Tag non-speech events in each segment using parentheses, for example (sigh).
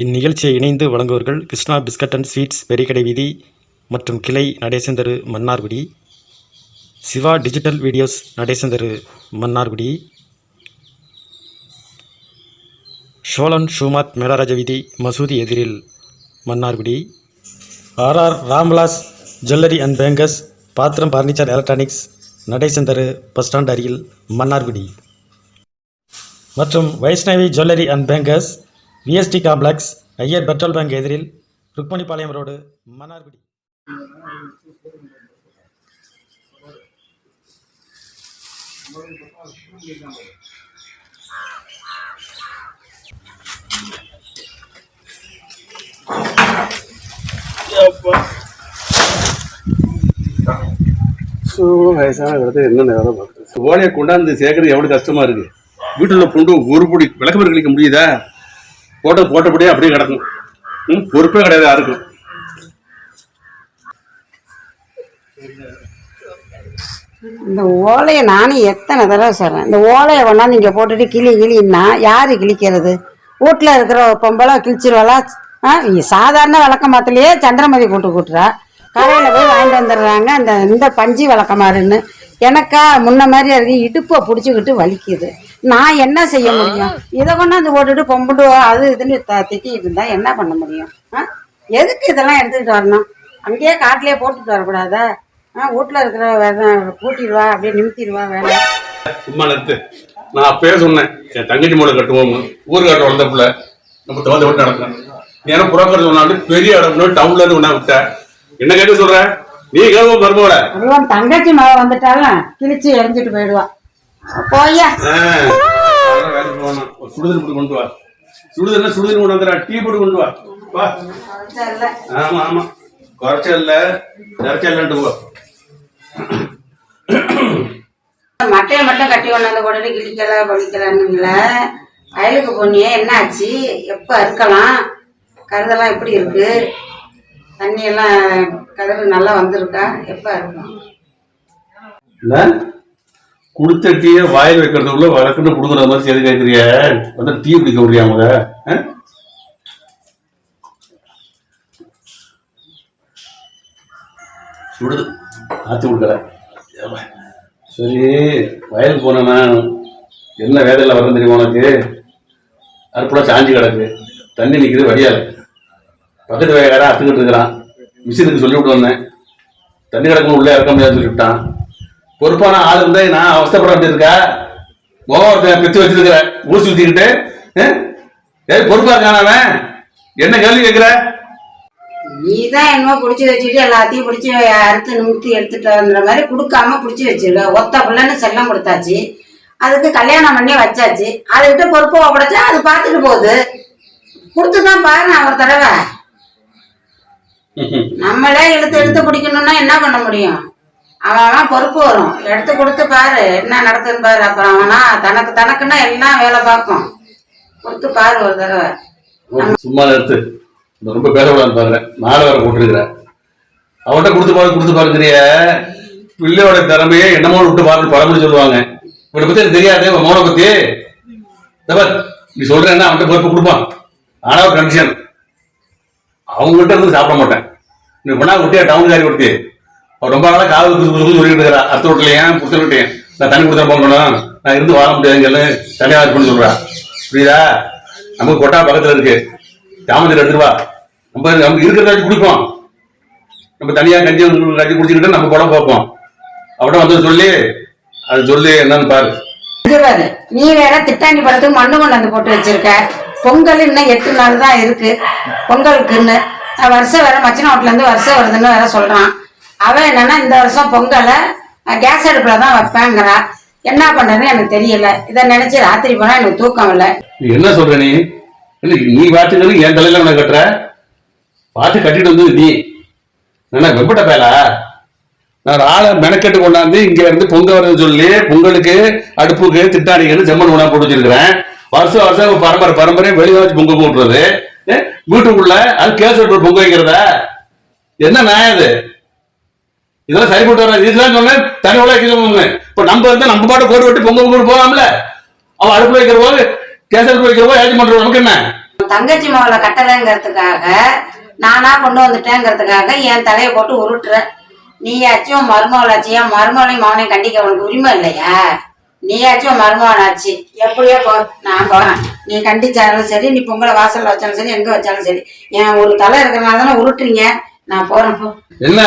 இந்நிகழ்ச்சியை இணைந்து வழங்குவர்கள் கிருஷ்ணா பிஸ்கட் அண்ட் ஸ்வீட்ஸ் பெரிகடை வீதி மற்றும் கிளை நடேசந்தரு மன்னார்குடி சிவா டிஜிட்டல் வீடியோஸ் நடேசந்தரு மன்னார்குடி ஷோலன் ஷூமாத் மேலராஜ வீதி மசூதி எதிரில் Mannargudi R R Ramvilas jewellery and bankers பாத்திரம் பர்னிச்சர் எலக்ட்ரானிக்ஸ் நடேசந்தரு பஸ் ஸ்டாண்ட் அருகில் மன்னார்குடி. மற்றும் Vaishnavi jewellery and bankers V S T complex Iyer petrol bunk எதிரில் ருக்மணிபாளையம் ரோடு மன்னார்குடி. ஸோ வயசான இடத்துல என்னென்ன வேலை பார்க்குறது? ஓலையை கொண்டாந்து சேர்க்கறது எவ்வளவு கஷ்டமா இருக்கு? வீட்டுல புண்டு ஒரு பொடி விளக்கமரம் கழிக்க முடியுதா? போட்ட போட்டபடியே அப்படியே கிடக்கும். ம், பொறுப்பே கிடையாது யாருக்கும். இந்த ஓலையை நானும் எத்தனை தடவை சொல்கிறேன் இந்த ஓலையை வேணா நீங்கள் போட்டுட்டு கிளி கிளின்னா யார் கிழிக்கிறது? வீட்டில் இருக்கிற பொம்பளை கிழிச்சிருவாளா? ஆ இங்க சாதாரண விளக்கமாத்துலேயே சந்திரமதி கூட்டு கூட்டுறா. கடையில் போய் வாங்கிட்டு வந்துடுறாங்க. அந்த இந்த பஞ்சு விளக்கமாருன்னு எனக்கா முன்ன மாதிரி இருக்கு. இடுப்பை பிடிச்சிக்கிட்டு வலிக்குது. நான் என்ன செய்ய முடியும்? இதை கொண்டாந்து போட்டுட்டு பொம்புட்டு அது இதுன்னு த திட்டிகிட்டு இருந்தா என்ன பண்ண முடியும்? எதுக்கு இதெல்லாம் எடுத்துக்கிட்டு வரணும்? அங்கேயே காட்டிலேயே போட்டுட்டு வரக்கூடாதா? வீட்டில் இருக்கிற வேலை கூட்டிடுவா அப்படியே நிமித்திடுவா வேலை சும்மா நிறுத்து. நான் அப்பயே சொன்னேன் என் தங்கச்சி மூளை கட்டுவோம் ஊர் காட்டு வளர்ந்த பிள்ளை நம்ம தகுந்த விட்டு நடக்கணும். என்ன புரோக்கர் சொன்னாலும் பெரிய இடம் டவுன்ல இருந்து ஒண்ணா விட்ட என்ன கேட்டு சொல்ற? நீ கேட்க மருமோட அதுவும் தங்கச்சி மழை வந்துட்டாலும் கிழிச்சு எரிஞ்சிட்டு போயிடுவா. ஒரு சுடுதண்ணி போட்டு கொண்டு வா. கொண்டு வந்துடா டீ போட்டு கொண்டு வா. வா. ஆமா ஆமா. குறைச்சல் இல்ல நிறைச்சல் போ. மட்டையை மட்டும் கட்டி கொண்டாந்து போட்டுட்டு கிழிக்கல பழிக்கலன்னுங்கள வயலுக்கு போனியே என்ன ஆச்சு எப்போ அறுக்கலாம்? கருதெல்லாம் எப்படி இருக்கு? தண்ணி எல்லாம் கதிர் நல்லா வந்திருக்கா? எப்போ அறுக்கலாம்? கொடுத்த டீயை வாயில் வைக்கிறதுக்குள்ள வழக்குன்னு கொடுக்குற மாதிரி சரி கேட்குறிய? வந்து டீ குடிக்க முடியாம சுடுது. ஆத்து கொடுக்கல. சரி வயலுக்கு போனேன்னா என்ன வேலையில் வரணும் தெரியுமா உனக்கு? அற்புதம் சாஞ்சி கிடக்கு. தண்ணி நிற்கிறது வடியாது பக்கத்து வேகார அத்துக்கிட்டு இருக்கிறான். மிஷினுக்கு சொல்லி விட்டு வந்தேன். தண்ணி கிடக்கும் உள்ளே இறக்க முடியாதுன்னு சொல்லிவிட்டான். பொறுப்பான ஆள் இருந்தா நான் அவஸ்தைப்பட வேண்டியிருக்கா முகம் பித்து வச்சிருக்கிற ஊசி ஊத்திக்கிட்டு? ஏய் பொறுப்பா இருக்கான அவன். என்ன கேள்வி கேட்கிற? நீ தான் என்னமோ பிடிச்சி வச்சுட்டு எல்லாத்தையும் பிடிச்சி அறுத்து நிமித்தி எடுத்துட்டு வந்துற மாதிரி கொடுக்காம பிடிச்சி வச்சிருக்க. ஒத்த பிள்ளைன்னு செல்லம் கொடுத்தாச்சு. அதுக்கு கல்யாணம் பண்ணி வச்சாச்சு. அதை விட்டு பொறுப்பு ஒப்படைச்சா அது பார்த்துட்டு போகுது. கொடுத்து தான் பாரு நான் ஒரு தடவை. (laughs) நம்மளே இழுத்து இழுத்து பிடிக்கணும்னா என்ன பண்ண முடியும்? அவன் பொறுப்பு வரும். எடுத்து கொடுத்து பாரு என்ன நடக்குதுன்னு பாரு. அப்புறம் அவனா தனக்கு தனக்குன்னா எல்லாம் வேலை பார்க்கும்? கொடுத்து பாரு ஒரு தடவை. சும்மா எடுத்து. ரொம்ப பேசக்கூடாது பாருங்க. நாலு வேற போட்டுருக்கிற அவன்கிட்ட கொடுத்து பாரு கொடுத்து பாருங்கிறிய பிள்ளையோட திறமையே என்னமோ விட்டு பாருன்னு பழமொழி சொல்லுவாங்க. இவனை பத்தி எனக்கு தெரியாது உன் மோனை பத்தி. இந்த நீ சொல்றேன்னா அவன்கிட்ட பொறுப்பு கொடுப்பான். ஆனா ஒரு கண்டிஷன் அவங்ககிட்ட இருந்து சாப்பிட மாட்டேன். நீ பண்ணா விட்டியா டவுன்காரி கொடுத்து? அவர் ரொம்ப நாளாக காதல் குத்து குத்து சொல்லிட்டு இருக்கிறா. அர்த்த விட்டலையா கொடுத்துருட்டேன் நான் தண்ணி கொடுத்தா போகணும் நான் இருந்து வாழ முடியாதுங்கன்னு தனியாக இருப்பேன்னு சொல்றா. புரியுதா? நமக்கு கொட்டா பக்கத்துல இருக்கு. ஜாமத்தில் எடுத்துருவா நம்ம நம்ம இருக்கிறதாச்சும் குடிப்போம். நம்ம தனியாக கஞ்சி கஞ்சி குடிச்சுக்கிட்டு நம்ம குடம் பார்ப்போம். அவட்ட வந்து சொல்லி. அது சொல்லி என்னன்னு பாரு. நீ வேற திட்டாணி படத்துக்கு மண்ணு கொண்டாந்து போட்டு வச்சிருக்க. பொங்கல் இன்னும் எட்டு நாள் தான் இருக்கு. பொங்கலுக்குன்னு. வருஷம் வேற மச்சின வீட்டுல இருந்து வருஷம் வருதுன்னு வேற சொல்றான். அவன் என்னன்னா இந்த வருஷம் பொங்கலை கேஸ் அடுப்புல தான் வைப்பேங்கிறா. என்ன பண்றதுன்னு எனக்கு தெரியல. இதை நினைச்சு ராத்திரி போனா எனக்கு தூக்கம் இல்லை. நீ என்ன சொல்ற நீ? இல்ல நீ வாட்டுக்கிறது என் தலையில உனக்கு கட்டுற? பார்த்து கட்டிட்டு வந்து நீ. என்ன வெப்பட்ட பேலா? நான் ஆளை மெனக்கெட்டு கொண்டாந்து இங்க இருந்து பொங்கல் வரது சொல்லி பொங்கலுக்கு அடுப்புக்கு திட்டாடிக்கு செம்மன் உணவு போட்டு வச்சிருக்கிறேன். வருஷம் வருஷம் பரம்பரை பரம்பரை வெளியே வச்சு பொங்கல் போட்டுறது. வீட்டுக்குள்ள அது கேஸ் பொங்கல் பொங்க வைக்கிறதா? என்ன நியாயம் இது இதெல்லாம் சரிப்பட்டு வராது இதெல்லாம் சொன்னேன். தனி உலக இப்ப நம்ம இருந்தா நம்ம பாட்டு கோடு வெட்டி பொங்க பொங்க போகலாம்ல அவன் அடுப்புல வைக்கிற போது அடுப்பு வைக்கிற போது ஏஜ் பண்றது நமக்கு என்ன? தங்கச்சி மகளை கட்டலைங்கிறதுக்காக நானா கொண்டு வந்துட்டேங்கிறதுக்காக என் தலையை போட்டு உருட்டுற நீயாச்சும் உன் மருமகளாச்சியா மருமகளையும் மகனையும் கண்டிக்க உனக்கு உரிமை இல்லையா? நீயாச்சும் மருமகனாச்சு. எப்படியோ போ நான் போறேன். நீ கண்டிச்சாலும் சரி நீ பொங்கலை வாசல்ல வச்சாலும் சரி எங்க வச்சாலும் சரி. என் ஒரு தலை இருக்கிறனால தானே உருட்டுறீங்க. நான் போறேன் போ. என்ன?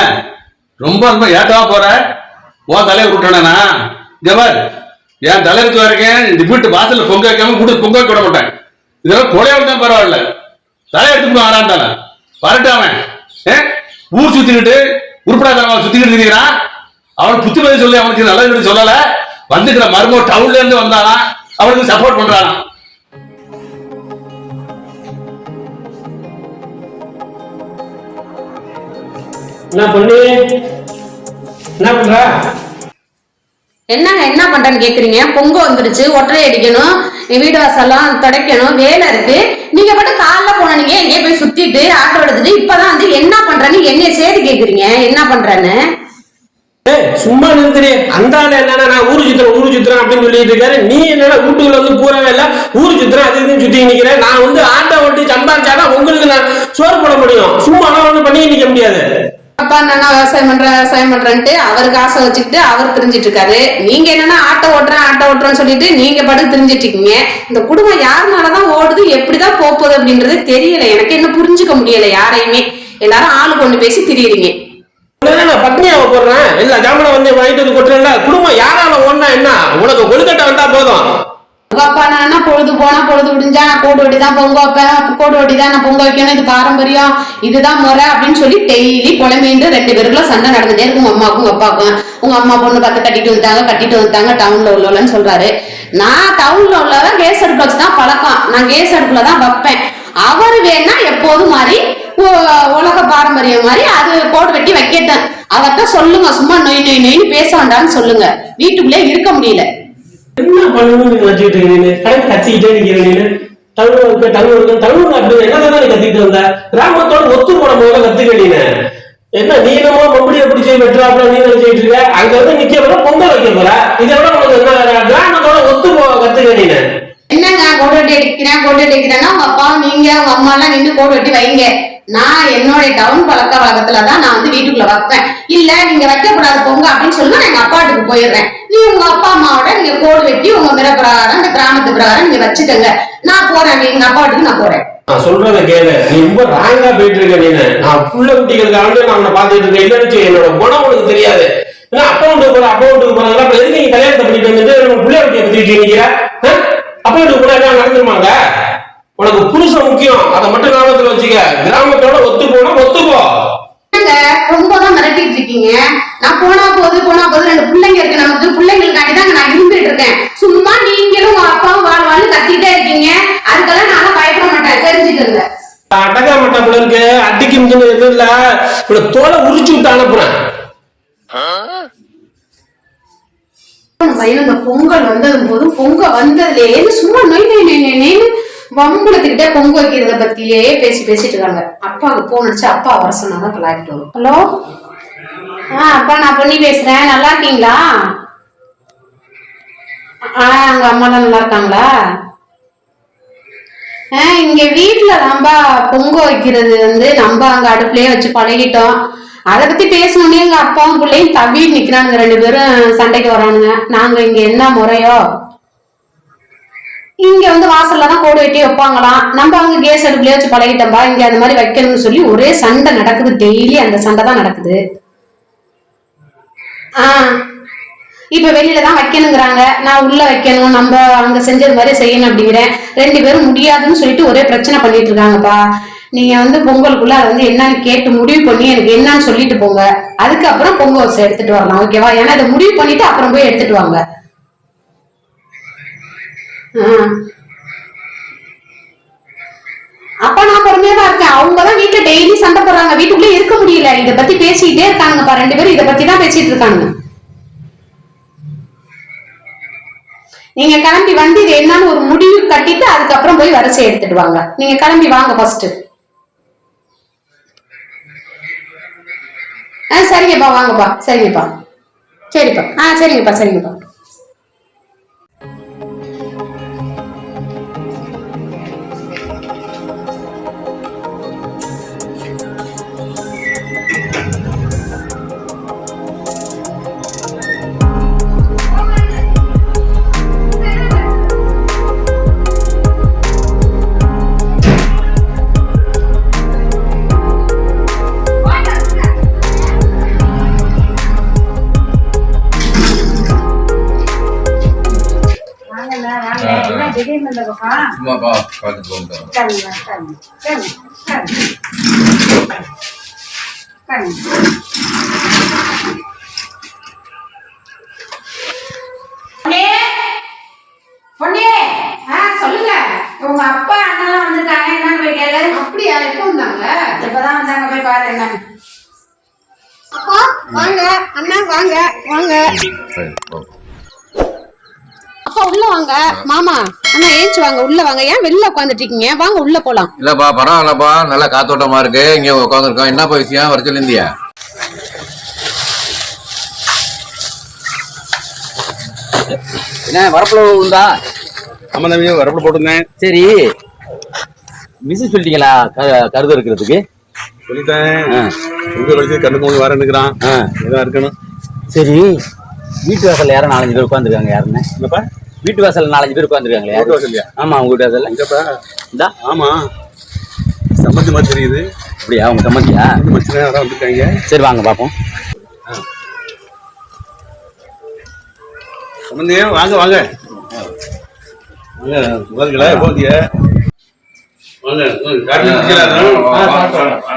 ரொம்ப ரொம்ப ஏட்டவா போற? உன் தலைவர் விட்டுனா ஜவர் என் தலைவருக்கு வரைக்கும் இந்த வீட்டு வாசல்ல பொங்க வைக்காம வீட்டு பொங்க வைக்க விட மாட்டேன். இதெல்லாம் கொலையாவது தான் பரவாயில்ல. தலையை எடுத்துட்டு ஆறாண்டான வரட்டும் அவன் ஏ? ஊர் சுத்திக்கிட்டு உருப்படாதவன் சுத்திக்கிட்டு இருக்கிறான் அவன் புத்தி பதில் சொல்லி அவனுக்கு நல்லது சொல்லல. வந்துக்கிற மருமோ டவுன்ல இருந்து வந்தானா? அவனுக்கு சப்போர்ட் பண்றானா? என்ன பண்ணு? என்ன பண்ற? என்னங்க என்ன பண்றேன்னு கேக்குறீங்க? பொங்க வந்துருச்சு ஒற்றை அடிக்கணும் வீடு வாசல்லாம் துடைக்கணும் வேலை இருக்கு. நீங்க மட்டும் காலைல போனீங்க எங்கேயே போய் சுத்திட்டு ஆட்டோ எடுத்துட்டு இப்பதான் வந்து என்ன பண்றேன்னு என்னைய சேதி கேக்குறீங்க? என்ன பண்றேன்னு? ஏய் சும்மா நிறுத்துறே அந்த ஆள் என்னன்னா நான் ஊரு சுத்துறேன் ஊரு சுத்துறேன் அப்படின்னு சொல்லிட்டு இருக்காரு. நீ என்னடா வீட்டுக்குள்ள வந்து பூரவே இல்ல? ஊரு சுத்துறேன் அது இதுன்னு சுத்தி நிக்கிறேன். நான் வந்து ஆட்டோ ஓட்டி சம்பாரிச்சாதான் உங்களுக்கு நான் சோறு போட முடியும். சும்மா ஒண்ணு பண்ணி நிக்க முடியாது. அப்பா என்னன்னா விவசாயம் பண்றேன் விவசாயம் பண்றேன்ட்டு அவருக்கு ஆசை வச்சுக்கிட்டு அவர் தெரிஞ்சிட்டு இருக்காரு நீங்க என்னன்னா ஆட்டோ ஓட்டுறேன் ஆட்டோ ஓட்டுறேன்னு சொல்லிட்டு நீங்க படுத்து தெரிஞ்சிட்டு இருக்கீங்க இந்த குடும்பம் யாருனாலதான் ஓடுது எப்படிதான் போகுது அப்படின்றது தெரியல. எனக்கு என்ன புரிஞ்சுக்க முடியல யாரையுமே. எல்லாரும் ஆளு கொண்டு பேசி திரியுறீங்க. நான் பட்னியாவை போடுறேன். எல்லா ஜாமனை வந்து வாங்கிட்டு வந்து கொட்டுறேன்ல. குடும்பம் யாரால ஒண்ணா என்ன? உனக்கு கொழுக்கட்டை வந்தா போதும். உங்க அப்பா நான் பொழுது போனா பொழுது விடிஞ்சா நான் கோடு வெட்டி தான் பொங்க வைப்பேன். கோடு வெட்டி தான் நான் பொங்க வைக்கணும். இது பாரம்பரியம் இதுதான் முறை அப்படின்னு சொல்லி டெய்லி புலமேண்டு ரெண்டு பேருக்குள்ள சண்டை நடந்துட்டே இருக்கும். அம்மாவுக்கும் அப்பாவுக்கும். உங்க அம்மா பொண்ணு பார்த்து கட்டிட்டு வந்துட்டாங்க கட்டிட்டு வந்துட்டாங்க டவுன்ல உள்ளவளன்னு சொல்றாரு. நான் டவுன்ல உள்ளவன் கேஸ் அடுப்புல வச்சு தான் பழக்கம். நான் கேஸ் அடுப்புல தான் வைப்பேன். அவர் வேணா எப்போதும் மாதிரி உலக பாரம்பரியம் மாதிரி அது கோடு வெட்டி வைக்கட்டேன் அவர்கிட்ட சொல்லுங்க. சும்மா நொய் நொய் நொய்னு பேச வேண்டாம்னு சொல்லுங்க. வீட்டுக்குள்ளே இருக்க முடியல. என்ன பண்ணணும்னு நீங்க நச்சுக்கிட்டு நீனு? கடை கத்திக்கிட்டே நிக்கிறீங்க நீனு? தமிழ் இருக்கு தமிழ் இருக்கு தமிழ் அப்படி என்னதான் நீ கத்திட்டு வந்த? கிராமத்தோட ஒத்து போட போத கத்துக்க நீனு. என்ன நீ என்னமோ மம்படியை பிடிச்சி வெட்டுறாப்புல நீ நினைச்சிட்டு இருக்க? அங்க வந்து நிக்க போற பொங்கல் வைக்க போற. இதெல்லாம் உங்களுக்கு என்ன கிராமத்தோட ஒத்து போக கத்துக்க என்னங்க கோடு வெட்டி அடிக்கிறேன் கோடு வெட்டி அடிக்கிறேன்னா உங்க அப்பா நீங்க உங்க அம்மா எல்லாம் நின்று கோடு வெட்டி வைங்க. நான் என்னோட டவுன் பழக்க வழக்கத்துல தான் நான் வந்து வீட்டுக்குள்ள வைப்பேன். இல்ல நீங்க வைக்கக்கூடாது பொங்க போங்க அப்படின்னு சொல்லி நான் எங்க அப்பாட்டுக்கு போயிடுறேன். நீ உங்க அப்பா அம்மாவோட நீங்க கோடு வெட்டி உங்க மிர பிரகாரம் இந்த கிராமத்து பிரகாரம் நீங்க வச்சுக்கோங்க. நான் போறேன் எங்க அப்பாட்டுக்கு நான் போறேன். நான் சொல்றத கேளு. நீ ரொம்ப ராங்கா போயிட்டு இருக்க நீனு. நான் புள்ள குட்டிகளுக்காக நான் உன்னை பாத்துட்டு இருக்கேன். இல்லைன்னு என்னோட குணம் உனக்கு தெரியாது. ஏன்னா அப்பா போற அப்பா வீட்டுக்கு எதுக்கு நீ கல்யாணத்தை பண்ணிட்டு வந்துட்டு உன் குட்டியை பத்திட்டு நிக்கிற அப்பா போனா எல்லாம் நடந்துருமாங்க உனக்கு புருஷன் முக்கியம். அதை மட்டும் ஞாபகத்துல வச்சுக்க. கிராமத்தோட ஒத்து போனா ஒத்து போ என்னங்க? ரொம்ப தான் மிரட்டிட்டு இருக்கீங்க. நான் போனா போது போனா போது ரெண்டு பிள்ளைங்க இருக்கு. நமக்கு பிள்ளைங்களுக்காண்டி தாங்க நான் இருந்துட்டு இருக்கேன். சும்மா நீங்களும் உங்க அப்பாவும் வாழ் வாழ்னு கத்திட்டே இருக்கீங்க. அதுக்கெல்லாம் நானும் பயப்பட மாட்டேன் தெரிஞ்சுக்கோங்க. அடக்கா மாட்டாப்புல இருக்கு. அடிக்கு முடிஞ்சது எதுவும் இல்ல. இவனை தோலை உரிச்சு விட்டு அனுப்புறேன். பையன் பொங்கல் வந்ததும் போதும் பொங்க வந்ததுலேயே சும்மா நொய் நொய் நொய் நொய்னு வம்பளத்துக்கிட்டே பொங்க வைக்கிறத பத்தியே பேசி பேசிட்டு இருக்காங்க. அப்பாவுக்கு போன் அடிச்சு அப்பா வர சொன்னாங்க கலாக்கிட்டு வரும். ஹலோ? ஆ அப்பா நான் பொண்ணி பேசுறேன். நல்லா இருக்கீங்களா? ஆ அங்க அம்மாலாம் நல்லா இருக்காங்களா? ஆ இங்க வீட்டுல தான்பா பொங்க வைக்கிறது வந்து நம்ம அங்க அடுப்புலயே வச்சு பழகிட்டோம். அதை பத்தி பேசணும்னே எங்க அப்பாவும் பிள்ளையும் தவிட்டு நிக்கிறானுங்க. ரெண்டு பேரும் சண்டைக்கு வரானுங்க. நாங்க இங்க என்ன முறையோ? இங்க வந்து வாசல்ல தான் கோடு வெட்டி வைப்பாங்களாம். நம்ம அங்க கேஸ் அடுப்புலயே வச்சு பழகிட்டோம்பா இங்க அந்த மாதிரி வைக்கணும்னு சொல்லி ஒரே சண்டை நடக்குது. டெய்லி அந்த சண்டை தான் நடக்குது. ஆஹ் இப்ப வெளியில தான் வைக்கணுங்கிறாங்க. நான் உள்ள வைக்கணும். நம்ம அங்க செஞ்சது மாதிரி செய்யணும் அப்படிங்கிறேன். ரெண்டு பேரும் முடியாதுன்னு சொல்லிட்டு ஒரே பிரச்சனை பண்ணிட்டு இருக்காங்கப்பா. நீங்க வந்து பொங்கலுக்குள்ள அதை வந்து என்னன்னு கேட்டு முடிவு பண்ணி எனக்கு என்னன்னு சொல்லிட்டு போங்க. அதுக்கப்புறம் பொங்கல் வச்சு எடுத்துட்டு வரலாம் ஓகேவா ஏன்னா இதை முடிவு பண்ணிட்டு அப்புறம் போய் எடுத்துட்டு வாங்க. ஆ. அப்ப நான் பொறுமையா தான் இருக்கேன். அவங்க தான் வீட்டுல டெய்லி சண்டை போடுறாங்க. வீட்டுக்குள்ளே இருக்க முடியல. இத பத்தி பேசிக்கிட்டே இருக்காங்கப்பா ரெண்டு பேரும் இத பத்தி தான் பேசிட்டு இருக்காங்க நீங்க கிளம்பி வந்து இது என்னன்னு ஒரு முடிவு கட்டிட்டு அதுக்கப்புறம் போய் வரிசை எடுத்துட்டு வாங்க. நீங்க கிளம்பி வாங்க ஃபர்ஸ்ட் சரிங்கப்பா வாங்கப்பா. சரிங்கப்பா. சரிப்பா. ஆ சரிங்கப்பா சரிங்கப்பா. சும்மா பா பார்த்துட்டு போங்க சொல்லுங்க. உங்க அப்பா அண்ணெல்லாம் வந்திருக்காங்க. என்னன்னு போய் கேளு. அப்படியா? எப்போ வந்தாங்க? இப்பதான் வந்தாங்க போய் பாரு என்னன்னு அப்பா வாங்க. அண்ணா வாங்க. வாங்க. அப்பா உள்ள வாங்க. மாமா அண்ணா ஏஞ்சி வாங்க உள்ள வாங்க. ஏன் வெளில உட்காந்துட்டு இருக்கீங்க? வாங்க உள்ள போலாம். இல்லப்பா பரவாயில்லப்பா. நல்லா காத்தோட்டமா இருக்கு. இங்க உட்காந்துருக்கோம் என்னப்பா விஷயம்? வர சொல்லியிருந்தியா? என்ன வரப்புல உண்டா? ஆமா தம்பி வரப்புல போட்டிருந்தேன். சரி. மிஸ் சொல்லிட்டீங்களா? க- கருது இருக்கிறதுக்கு? சொல்லிட்டேன். ஆ. உங்க கழிச்சு கண்ணுக்கு வந்து வரேன்னுக்குறான் ஆ. இதான் இருக்கணும். சரி. வீட்டு வாசல்ல யாரும் நாலஞ்சு பேர் உட்காந்துருக்காங்க. யாருன்னு? என்னப்பா? வீட்டு வாசல்ல நாலஞ்சு பேர் உட்காந்துருக்காங்களே? ஆமா உங்க வீட்டு எங்கப்பா இந்தா. ஆமா. சம்பந்தி மாதிரி தெரியுது. அப்படியா உங்க சம்மந்தியா? வந்திருக்காங்க. சரி வாங்க பாப்போம். சம்பந்தி வாங்க வாங்க. வாங்க போதிய வாங்க. வாங்க. காப்பி குடிச்சீங்களா எல்லாரும்? வா, வா, வா, வா.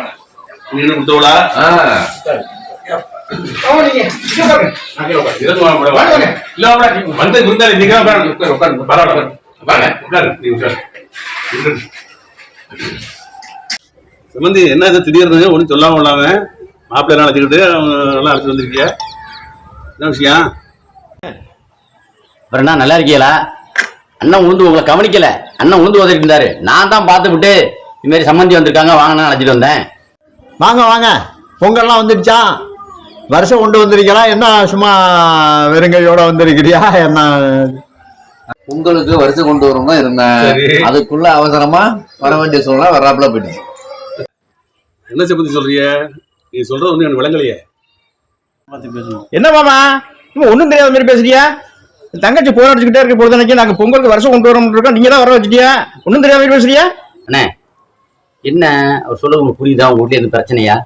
நீ என்ன கொடுத்தவளா வந்து விருந்தாளி நீங்க உட்காருங்க. உட்காரு, உட்காருங்க. பரவாயில்ல, உட்காரு. வாங்க, உட்காரு. நீ உட்காரு. உட்காரு. சம்பந்தி என்ன இது? திடீர்னு ஒன்றும் சொல்லாம இல்லாம மாப்பிள்ளை அழைச்சிக்கிட்டு அவங்க எல்லாம் அழைச்சிட்டு வந்திருக்கிய? என்ன விஷயம்? அப்புறம் என்ன நல்லா இருக்கீங்களா? அண்ணன் உளுந்து உங்களை கவனிக்கல. அண்ணன் உளுந்து உதவிட்டு இருந்தாரு. நான் தான் பார்த்து விட்டு இது மாதிரி சம்மந்தி வந்திருக்காங்க வாங்கன்னு அழைச்சிட்டு வந்தேன். வாங்க வாங்க. பொங்கல்லாம் வந்துடுச்சா? வருஷம் கொண்டு வந்திருக்கீங்களா? என்ன சும்மா வெறுங்கையோட வந்திருக்கிறியா? என்ன? உங்களுக்கு வருஷம் கொண்டு வரணும் இருந்தேன். அதுக்குள்ள அவசரமா வர வேண்டிய சூழ்நிலை வராப்புல போயிடுச்சு. என்ன சம்பந்தி சொல்றிய நீ சொல்றது வந்து எனக்கு விளங்கலையே. என்ன மாமா? இவன் ஒன்றும் தெரியாத மாதிரி பேசுறியா? தங்கச்சி போர் அடிச்சுக்கிட்டே இருக்க பொழுது நாங்கள் பொங்கலுக்கு வருஷம் கொண்டு வரோம் இருக்கோம். நீங்க தான் வர வச்சுட்டியா? ஒன்றும் தெரியாத மாதிரி பேசுறியா? அண்ணே என்ன? அவர் உங்களுக்கு புரியுதா? உங்க வீட்டுல எதுவும் பிரச்சனையா?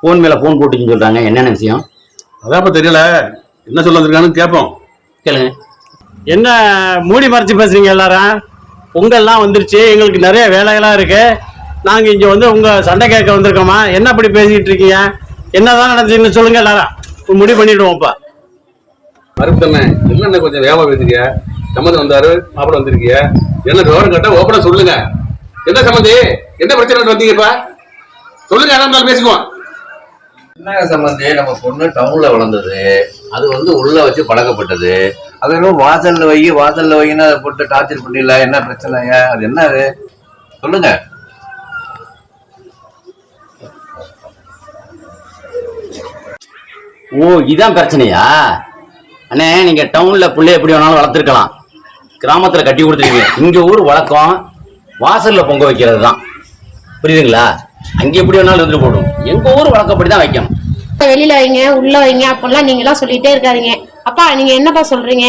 ஃபோன் மேல ஃபோன் போட்டுச்சுன்னு சொல்றாங்க. என்னென்ன விஷயம்? அதான் இப்ப தெரியல. என்ன சொல்ல வந்திருக்கான்னு கேட்போம். கேளுங்க. என்ன மூடி மறைச்சு பேசுறீங்க எல்லாரும்? பொங்கல்லாம் வந்துருச்சு. எங்களுக்கு நிறைய வேலையெல்லாம் இருக்கு. நாங்க இங்க வந்து உங்க சண்டை கேட்க வந்திருக்கோமா? என்ன அப்படி பேசிக்கிட்டு இருக்கீங்க? என்னதான் நடந்துச்சுன்னு சொல்லுங்க எல்லாரும். முடிவு பண்ணிடுவோம்ப்பா மறுத்தண்ணே இல்லைண்ணே கொஞ்சம் வேகமா பேசுறிய சம்மந்தி வந்தாரு மாப்பிள்ள வந்திருக்கிய? என்ன விவரம் கேட்டா ஓப்பனா சொல்லுங்க. என்ன சம்மந்தி? என்ன பிரச்சனை வந்தீங்கப்பா சொல்லுங்க எதா இருந்தாலும் பேசிக்குவோம். விநாயக சம்பந்தி நம்ம பொண்ணு டவுன்ல வளர்ந்தது. அது வந்து உள்ள வச்சு பழக்கப்பட்டது. அதெல்லாம் வாசல்ல வை வாசல்ல வைன்னு அதை போட்டு டார்ச்சர் பண்ணிடல என்ன பிரச்சனைங்க அது என்ன அது? சொல்லுங்க. ஓ இதான் பிரச்சனையா? அண்ணே நீங்க டவுன்ல புள்ளைய எப்படி வேணாலும் வளர்த்துருக்கலாம். கிராமத்துல கட்டி கொடுத்துருக்கீங்க. இங்க ஊர் வழக்கம் வாசல்ல பொங்க வைக்கிறது தான் புரியுதுங்களா? அங்கே எப்படி வேணாலும் இருந்து போடும் எங்க ஊர் வழக்கப்படி தான் வைக்கணும் வெளியில வைங்க உள்ள வைங்க அப்பெல்லாம் நீங்க எல்லாம் சொல்லிட்டே இருக்காதீங்க. அப்பா நீங்க என்னப்பா சொல்றீங்க?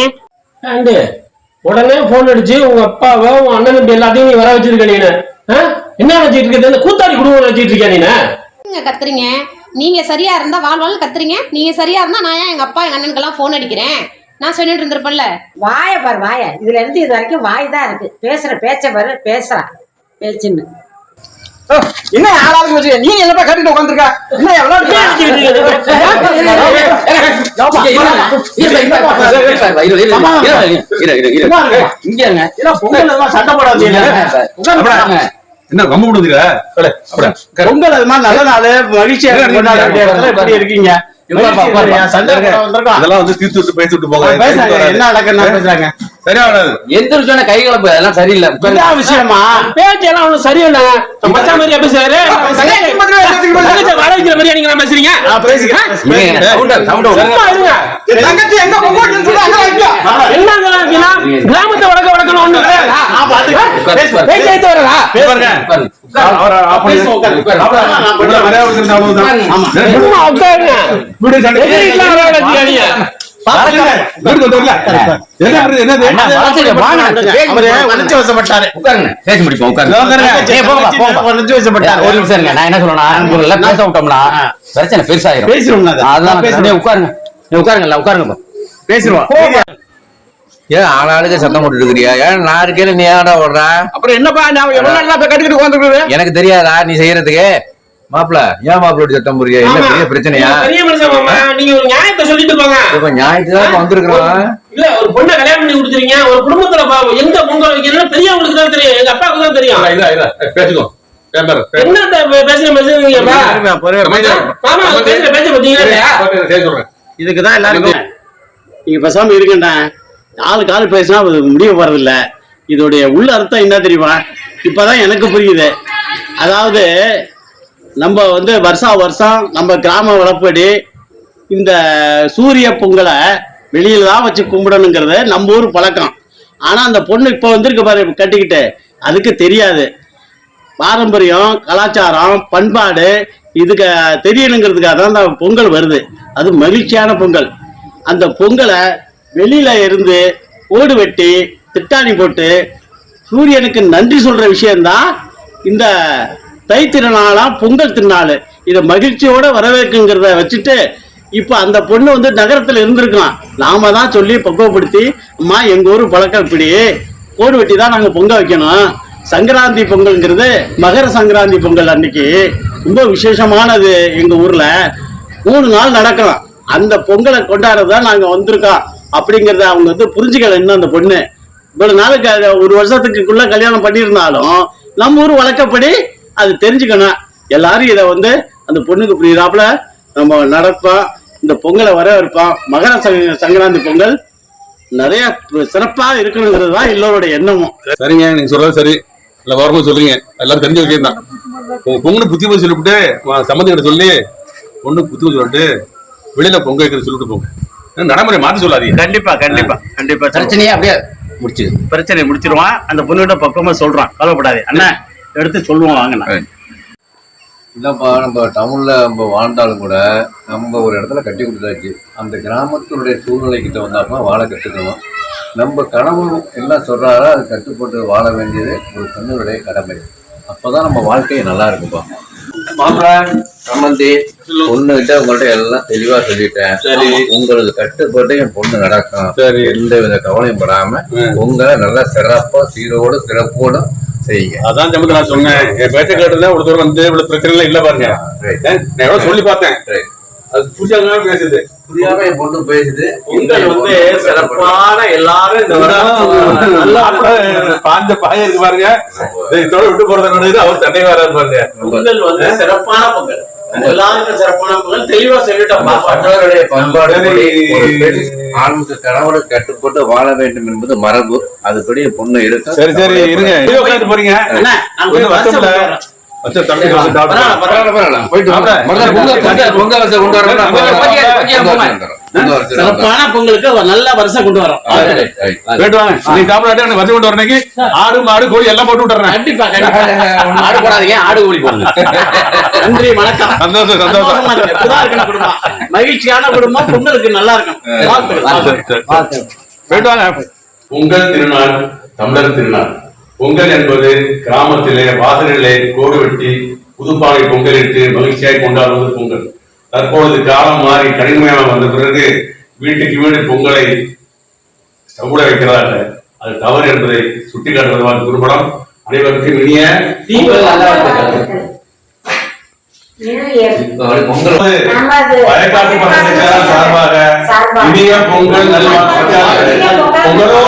ஆண்டு உடனே போன் அடிச்சு உங்க அப்பாவை உங்க அண்ணன் தம்பி எல்லாத்தையும் நீ வர வச்சிருக்க நீனு? என்ன நினைச்சிட்டு இருக்க? இந்த கூத்தாடி குடும்பம் நினைச்சிட்டு இருக்கியா நீனு? நீங்க கத்துறீங்க. நீங்க சரியா இருந்தா வாழ் வாழ் கத்துறீங்க. நீங்க சரியா இருந்தா நான் ஏன் எங்க அப்பா எங்க அண்ணனுக்கெல்லாம் போன் அடிக்கிறேன்? நான் சொல்லிட்டு இருந்திருப்பேன்ல. வாய பாரு வாய. இதுல இருந்து இது வரைக்கும் வாய் தான் இருக்கு. பேசுற பேச்ச பாரு பேசுறா. பேச்சுன்னு. என்ன ஆளாளுக்கு வச்சு நீங்க என்னப்பா கட்டிட்டு உட்காந்துருக்க என்ன எவ்வளவு சண்டை போடாதீங்க. என்ன ரொம்ப கொடுத்துருக்க பொங்கல் அது மாதிரி நல்ல நாள் மகிழ்ச்சியா கொண்டாட இப்படி இருக்கீங்க அதெல்லாம் வந்து தீர்த்து விட்டு போங்க. என்ன நடக்குன்னு பேசுறாங்க? சரியா வராது எந்திரிச்சோன்னே கை கலப்பு அதெல்லாம் சரியில்லை. மச்சான் மாதிரியா பேசுறாரு வர வைக்கிற நீங்க எல்லாம் பேசுறீங்க? கிராமத்தை வடக்க என்ன வாங்க. பேசி விட்டோம்னா பிரச்சனை பெருசாயிரும். பேசிடுவோம் உட்காருங்க. நீ உட்காருங்க. எல்லாம் உட்காருங்க பேசிடுவோம் ஏன் ஆளாளுக்கு சத்தம் போட்டு இருக்கிறியா ஏன் நான் இருக்கேன் நீ ஏன்டா ஓடுற? அப்புறம் என்னப்பா நான் எவ்வளவு நாள் கட்டிக்கிட்டு உட்காந்துருக்குது எனக்கு தெரியாதா நீ செய்யறதுக்கு? மாப்பிள ஏன் மாப்பிள சத்தம் போடுறியா? என்ன. பெரிய பிரச்சனையா? நீங்க பெரிய நீங்க ஒரு நியாயத்தை சொல்லிட்டு போங்க. இப்ப ஞாயிற்றுதான் இப்ப வந்திருக்கிறோம். இல்ல ஒரு பொண்ணை கல்யாணம் பண்ணி கொடுத்துறீங்க. ஒரு குடும்பத்துல எந்த பொங்கல் வைக்கணும் பெரியவங்களுக்கு தான் தெரியும். எங்க அப்பாவுக்கு தான் தெரியும். இல்ல இல்ல பேசிக்கோ ஏன் பாரு, பேசு. என்ன பேசுற பேசுறீங்கப்பா? மாமா அவர் பேசுற பேச்ச பாத்தீங்களா இல்லையா? பேசு, பேச சொல்றேன் இதுக்கு தான் எல்லாருக்கும் நீங்க பேசாம இருக்கேன்டா. ஆளு காலு பேசினா அது முடிய போகிறதில்ல இதோடைய உள்ள அர்த்தம் என்ன தெரியுமா? இப்போ தான் எனக்கு புரியுது. அதாவது நம்ம வந்து வருஷா வருஷம் நம்ம கிராம வளப்படி இந்த சூரிய பொங்கலை வெளியில தான் வச்சு கும்பிடணுங்கிறது நம்ம ஊர் பழக்கம். ஆனால் அந்த பொண்ணு இப்போ வந்திருக்கு பாரு கட்டிக்கிட்டு. அதுக்கு தெரியாது. பாரம்பரியம் கலாச்சாரம் பண்பாடு இதுக்கு தெரியணுங்கிறதுக்காக தான் அந்த பொங்கல் வருது. அது மகிழ்ச்சியான பொங்கல். அந்த பொங்கலை வெளியில இருந்து ஓடு வெட்டி திட்டாணி போட்டு சூரியனுக்கு நன்றி சொல்ற விஷயம்தான் இந்த தை திருநாளாம் பொங்கல் திருநாள். இதை மகிழ்ச்சியோட வரவேற்குங்கிறத வச்சுட்டு இப்போ அந்த பொண்ணு வந்து நகரத்தில் இருந்திருக்கலாம். நாம தான் சொல்லி பக்குவப்படுத்தி அம்மா எங்கள் ஊர் பழக்கம் இப்படி. ஓடு வெட்டி தான் நாங்கள் பொங்க வைக்கணும். சங்கராந்தி பொங்கல்ங்கிறது மகர சங்கராந்தி பொங்கல் அன்னைக்கு. ரொம்ப விசேஷமானது எங்கள் ஊரில். மூணு நாள் நடக்கலாம். அந்த பொங்கலை கொண்டாடுறதா நாங்கள் வந்திருக்கோம். அப்படிங்கிறத அவங்க வந்து புரிஞ்சுக்கல இன்னும் அந்த பொண்ணு. இவ்வளவு நாளுக்கு ஒரு வருஷத்துக்குள்ள கல்யாணம் பண்ணியிருந்தாலும் நம்ம ஊர் வழக்கப்படி அது தெரிஞ்சுக்கணும். எல்லாரும் இதை வந்து அந்த பொண்ணுக்கு புரியுறாப்புல நம்ம நடப்போம் இந்த பொங்கலை வரவேற்போம் மகர சங்க- சங்கராந்தி பொங்கல் நிறைய சிறப்பா இருக்கணுங்கிறது தான் எல்லோருடைய எண்ணமும். சரிங்க நீங்க சொல்றது சரி. இல்ல வரணும் சொல்றீங்க. எல்லாரும் தெரிஞ்ச விஷயம் தான். உங்க பொண்ணு புத்தி போய் சொல்லிவிட்டு சம்மந்தி கிட்ட சொல்லி பொண்ணு புத்தி போய் சொல்லிட்டு வெளியில பொங்க வைக்கிறது சொல்லிட்டு போங்க. நடைமுறை மாத்தி சொல்லாதீங்க. கண்டிப்பா கண்டிப்பா கண்டிப்பா பிரச்சனையே அப்படியே முடிச்சு பிரச்சனை முடிச்சிருவான் அந்த பொண்ணுகிட்ட பக்கமா சொல்றான் கவலைப்படாது. அண்ணா எடுத்து சொல்லுவோம் வாங்கண்ணா இல்லப்பா நம்ம டவுன்ல நம்ம வாழ்ந்தாலும் கூட நம்ம ஒரு இடத்துல கட்டி கொடுத்தாச்சு. அந்த கிராமத்தினுடைய சூழ்நிலை கிட்ட வந்தாப்பா வாழ கற்றுக்கணும் நம்ம கணவன் என்ன சொல்றாரோ அது கட்டுப்பட்டு வாழ வேண்டியது ஒரு பெண்ணுடைய கடமை. அப்பதான் நம்ம வாழ்க்கை நல்லா இருக்கும்பா மாப்பிள சம்மந்தி பொண்ணு கிட்ட உங்கள்ட்ட எல்லாம் தெளிவா சொல்லிட்டேன். சரி. உங்களுக்கு கட்டுப்பட்டு என் பொண்ணு நடக்கும். சரி. எந்த வித கவலையும் படாம உங்களை நல்லா சிறப்பா சீரோட சிறப்போட செய்யுங்க. அதான் சம்பந்த நான் சொன்னேன். என் பேச்ச கேட்டதுல ஒரு தூரம் வந்து இவ்வளவு பிரச்சனை இல்ல பாருங்க. நான் எவ்வளவு சொல்லி பார்த்தேன். அது புரியாத பேசுது. புரியாம என் பொண்ணு பேசுது. பொங்கல் வந்து சிறப்பான எல்லாரும் இந்த நல்லா பாஞ்ச பாய இருக்கு பாருங்க. இதை இதோட விட்டு போறது நடக்குது அவர் சண்டை வராது பாருங்க. பொங்கல் வந்து சிறப்பான பொங்கல். எல்லாருக்கும் சிறப்பான பொங்கல். தெளிவா சொல்லிட்டோம் மற்றவருடைய பண்பாடு ஆணுக்கு கணவனை கட்டுப்பட்டு வாழ வேண்டும் என்பது மரபு. அதுபடி பொண்ணு இருக்கு சரி சரி இருங்க. போறீங்க. வருஷம். சிறப்பான பொங்கலுக்கு ஒரு நல்ல வருஷம் கொண்டு வரோம். நீங்க சாப்பிடாட்டி எனக்கு வச்சு கொண்டு வரணைக்கு ஆடு மாடு கோழி எல்லாம் போட்டு விட்டுறேன். கண்டிப்பா ஆடு போடாதீங்க ஆடு கோழி போடுங்க. நன்றி வணக்கம். சந்தோஷம் சந்தோஷம். குடும்பம். மகிழ்ச்சியான குடும்பம் பொங்கலுக்கு நல்லா இருக்கும். போயிட்டு வாங்க. பொங்கல் திருநாள் தமிழர் திருநாள். பொங்கல் என்பது கிராமத்திலே வாசலிலே கோடு வெட்டி புதுப்பானை பொங்கலிட்டு மகிழ்ச்சியாய் கொண்டாடுவது பொங்கல். தற்பொழுது காலம் மாறி கடினமாக வந்த பிறகு வீட்டுக்கு வீடு பொங்கலை ஸ்டவ்ல வைக்கிறார்கள் அது தவறு என்பதை சுட்டிக்காட்டுவதாக குறிப்பிடம் அனைவருக்கும் இனிய. பொங்கல். சார்பாக இனிய பொங்கல் நல்வாழ்த்துக்கள். பொங்கலோ